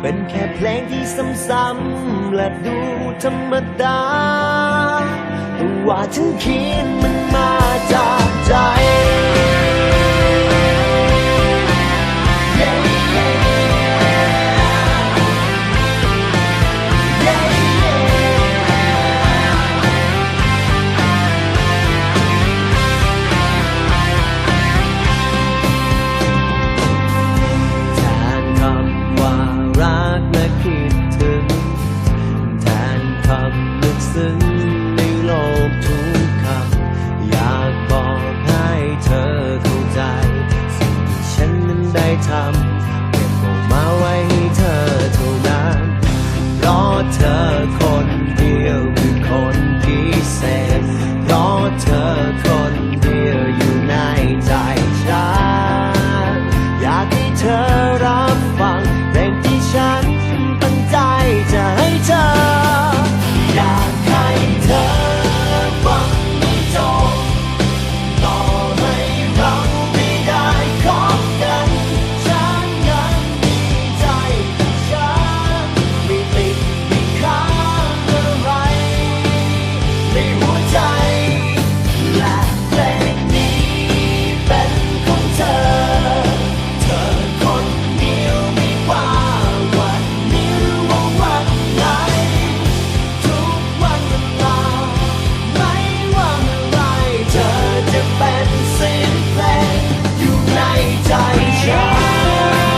เป็นแค่เพลงที่ซ้ำๆและดูธรรมดา แต่ว่าฉันเขียนมัน ถึงในโลกทุกคำอยากบอกให้เธอเข้าใจ สิ่งที่ฉันนั้นได้ทำเก็บออกมาไว้ให้เธอเท่านั้นเพราะเธอคนเดียวคือคนพิเศษเพราะเธอคนเดียวอยู่ในใจฉันอยากให้เธอรับฟัง